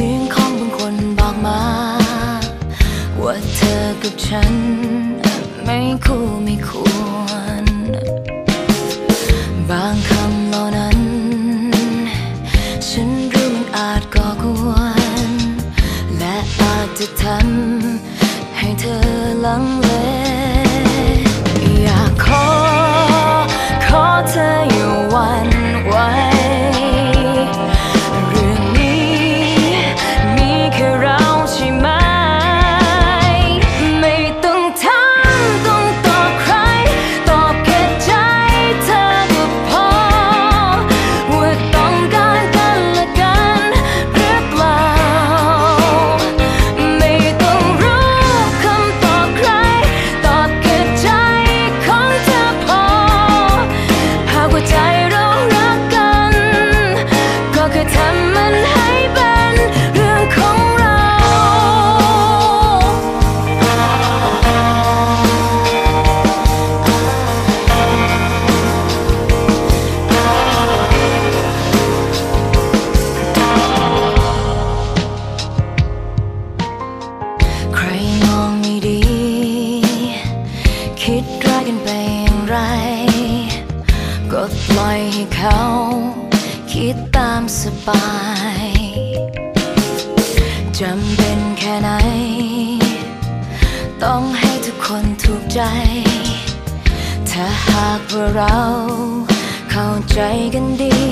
สียงของบางคนบอกมา ว่าเธอกับฉัน ไม่คู่ไม่ควร บางคำเหล่านั้น ฉันรู้มันอาจก่อกวน และอาจจะทำให้เธอลังเล ก็ปล่อยให้เขา คิดตามสบายจำเป็นแค่ไหน ต้องให้ทุกคนถูกใจ ถ้าหากว่าเราเข้าใจกันดี